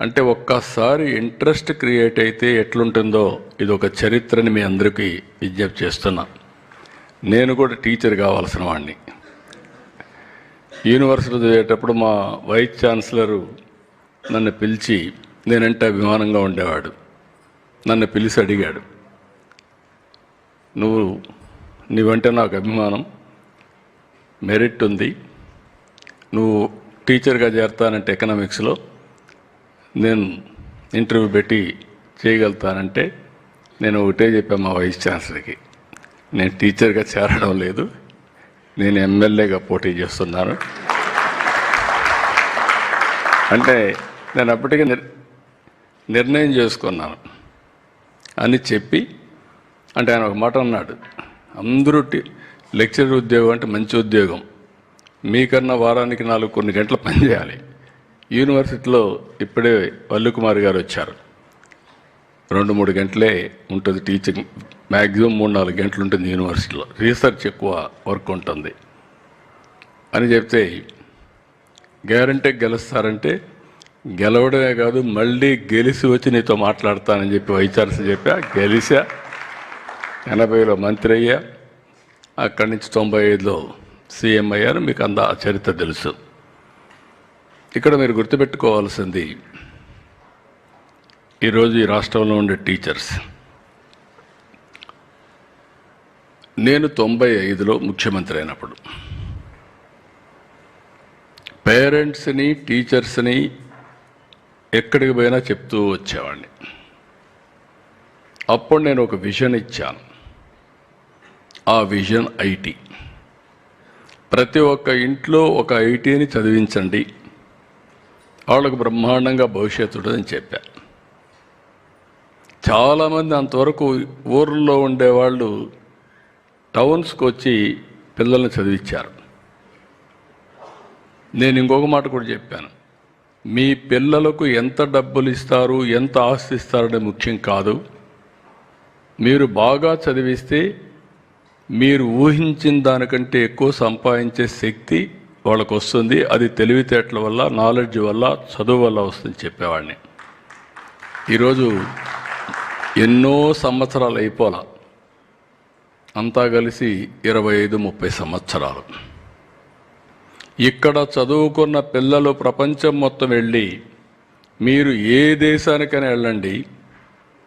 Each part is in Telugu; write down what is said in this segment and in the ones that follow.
అంటే ఒక్కసారి ఇంట్రెస్ట్ క్రియేట్ అయితే ఎట్లుంటుందో ఇది ఒక చరిత్రని మీ అందరికీ విజ్ఞప్తి చేస్తున్నా. నేను కూడా టీచర్ కావాల్సిన వాడిని యూనివర్సిటీ చదివేటప్పుడు మా వైస్ ఛాన్సలరు నన్ను పిలిచి నేనంటే అభిమానంగా ఉండేవాడు? నన్ను పిలిచి అడిగాడు. నువ్వు నీవంటే నాకు అభిమానం మెరిట్ ఉంది. నువ్వు టీచర్గా చేరతానంటే ఎకనామిక్స్లో నేను ఇంటర్వ్యూ పెట్టి చేయగలుగుతానంటే నేను ఒకటే చెప్పాను మా వైస్ ఛాన్సలర్కి. నేను టీచర్గా చేరడం లేదు. నేను ఎమ్మెల్యేగా పోటీ చేస్తున్నాను. అంటే నేను అప్పటికే నిర్ నిర్ణయం చేసుకున్నాను. అని చెప్పి అంటే ఆయన ఒక మాట అన్నాడు. అందరూ లెక్చరర్ ఉద్యోగం అంటే మంచి ఉద్యోగం. మీకన్నా వారానికి నాలుగు కొన్ని గంటలు పనిచేయాలి యూనివర్సిటీలో ఇప్పుడే వల్లుకుమార్ గారు వచ్చారు. రెండు మూడు గంటలే ఉంటుంది టీచింగ్ మ్యాక్సిమం మూడు నాలుగు గంటలు ఉంటుంది యూనివర్సిటీలో. రీసెర్చ్ ఎక్కువ వర్క్ ఉంటుంది. అని చెప్తే గ్యారంటీ గెలుస్తారంటే గెలవడమే కాదు మళ్ళీ గెలిచి వచ్చి నీతో మాట్లాడతానని చెప్పి వైచార్స్ చెప్పా. గెలిచా ఎనభైలో మంత్రి అయ్యా. అక్కడి నుంచి తొంభై ఐదులో సీఎం అయ్యారు. మీకు అంద చరిత్ర తెలుసు. ఇక్కడ మీరు గుర్తుపెట్టుకోవాల్సింది ఈరోజు ఈ రాష్ట్రంలో ఉండే టీచర్స్. నేను తొంభై ఐదులో ముఖ్యమంత్రి అయినప్పుడు పేరెంట్స్ని టీచర్స్ని ఎక్కడికి పోయినా చెప్తూ వచ్చేవాడిని. అప్పుడు నేను ఒక విజన్ ఇచ్చాను. ఆ విజన్ ఐటీ. ప్రతి ఒక్క ఇంట్లో ఒక ఐటీని చదివించండి వాళ్ళకు బ్రహ్మాండంగా భవిష్యత్తు ఉండదని చెప్పా. చాలామంది అంతవరకు ఊర్లో ఉండేవాళ్ళు టౌన్స్కి వచ్చి పిల్లల్ని చదివించారు నేను ఇంకొక మాట కూడా చెప్పాను. మీ పిల్లలకు ఎంత డబ్బులు ఇస్తారు ఎంత ఆస్తి ఇస్తారనే ముఖ్యం కాదు. మీరు బాగా చదివిస్తే మీరు ఊహించిన దానికంటే ఎక్కువ సంపాదించే శక్తి వాళ్ళకు వస్తుంది అది తెలివితేటల వల్ల నాలెడ్జ్ వల్ల చదువు వల్ల వస్తుంది చెప్పేవాడిని. ఈరోజు ఎన్నో సంవత్సరాలు అయిపోలా. అంతా కలిసి ఇరవై ఐదు ముప్పై సంవత్సరాలు. ఇక్కడ చదువుకున్న పిల్లలు ప్రపంచం మొత్తం వెళ్ళి మీరు ఏ దేశానికైనా వెళ్ళండి.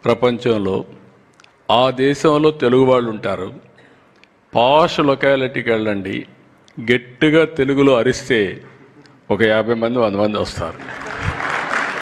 ప్రపంచంలో ఆ దేశంలో తెలుగు వాళ్ళు ఉంటారు పాష్ లొకాలిటీకి వెళ్ళండి. గట్టిగా తెలుగులో అరిస్తే ఒక యాభై మంది వంద మంది వస్తారు.